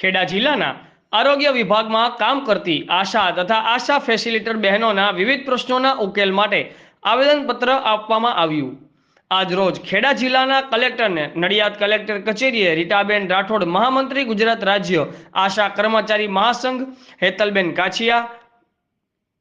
ખેડા જિલ્લાના આરોગ્ય વિભાગમાં કામ કરતી આશા તથા આશા ફેસિલિટર બહેનોના વિવિધ પ્રશ્નોના ઉકેલ માટે આવેદનપત્ર આપવામાં આવ્યું. આજરોજ ખેડા જિલ્લાના કલેક્ટરને નડિયાદ કલેક્ટર કચેરીએ રીટાબેન રાઠોડ, મહામંત્રી ગુજરાત રાજ્ય આશા કર્મચારી મહાસંઘ, હેતલબેન કાછિયા,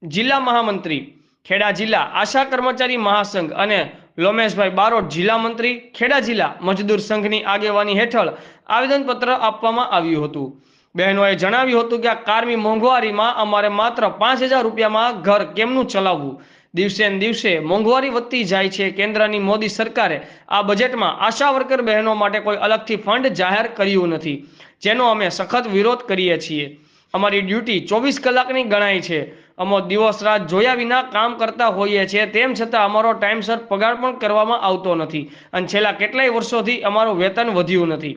જિલ્લા મહામંત્રી, ખેડા જિલ્લા આશા કર્મચારી મહાસંઘ અને લોમેશભાઈ બારોટ, જિલ્લા મંત્રી, ખેડા જિલ્લા મજદૂર સંઘની આગેવાની હેઠળ આવેદનપત્ર આપવામાં આવ્યું હતું. બહેનોએ જણાવ્યું હતું કે આ કારમી મોંઘવારીમાં અમારે માત્ર પાંચ હજાર રૂપિયામાં ઘર કેમનું ચલાવવું? દિવસે દિવસે મોંઘવારી વધતી જાય છે. કેન્દ્રની મોદી સરકારે આ બજેટમાં આશા વર્કર બહેનો માટે કોઈ અલગથી ફંડ જાહેર કર્યું નથી, જેનો અમે સખત વિરોધ કરીએ છીએ. અમારી ડ્યુટી ચોવીસ કલાકની ગણાય છે. અમો દિવસ રાત જોયા વિના કામ કરતા હોઈએ છીએ. તેમ છતાં અમારો ટાઈમસર પગાર પણ કરવામાં આવતો નથી. અને છેલ્લા કેટલાય વર્ષોથી અમારું વેતન વધ્યું નથી.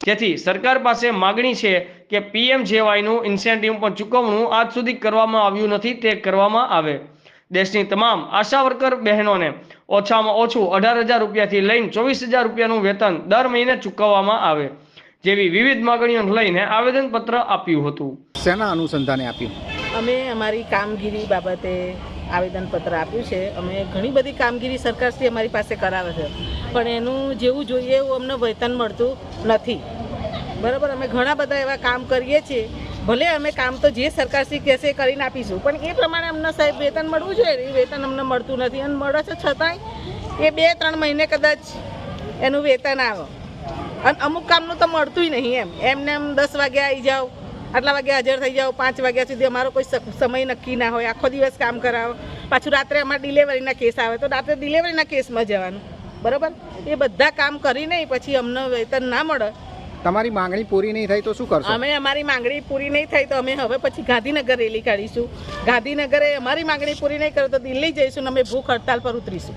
જેથી સરકાર પાસે માગણી છે કે પીએમ જેવાયનું ઇન્સેન્ટિવ પણ ચૂકવણું આજ સુધી કરવામાં આવ્યું નથી, તે કરવામાં આવે. દેશની તમામ આશા વર્કર બહેનોને ઓછામાં ઓછું અઢાર હજાર રૂપિયાથી લઈને ચોવીસ હજાર રૂપિયાનું વેતન દર મહિને ચૂકવવામાં આવે. જેવી વિવિધ માગણીઓ લઈને આવેદનપત્ર આપ્યું હતું. શેના અનુસંધાને આપ્યું? અમે અમારી કામગીરી બાબતે આવેદનપત્ર આપ્યું છે. અમે ઘણી બધી કામગીરી સરકારશ્રી અમારી પાસે કરાવે છે. પણ એનું જેવું જોઈએ એવું અમને વેતન મળતું નથી. બરાબર? અમે ઘણા બધા એવા કામ કરીએ છીએ. ભલે અમે કામ તો જે સરકારશ્રી કહેશે કરીને આપીશું પણ એ પ્રમાણે અમને સાહેબ વેતન મળવું જોઈએ. એ વેતન અમને મળતું નથી. અને મળે છે છતાંય એ બે ત્રણ મહિને કદાચ એનું વેતન આવે. અને અમુક કામનું તો મળતું નહીં એમ. એમને એમ દસ વાગે આવી જાઓ આટલા વાગે હાજર થઈ જાઓ પાંચ વાગ્યા સુધી અમારો કોઈ સમય નક્કી ના હોય. આખો દિવસ કામ કરાવો. પાછું રાત્રે અમારે ડિલેવરીના કેસ આવે તો રાત્રે ડિલેવરીના કેસમાં જવાનું. બરાબર? એ બધા કામ કરીને પછી અમને વેતન ના મળે. તમારી માંગણી પૂરી નહીં થાય તો શું કરશો? અમે અમારી માંગણી પૂરી નહીં થઈ તો અમે હવે પછી ગાંધીનગર રેલી કાઢીશું. ગાંધીનગરે અમારી માંગણી પૂરી નહીં કરે તો દિલ્હી જઈશું અને અમે ભૂખ હડતાલ પર ઉતરીશું.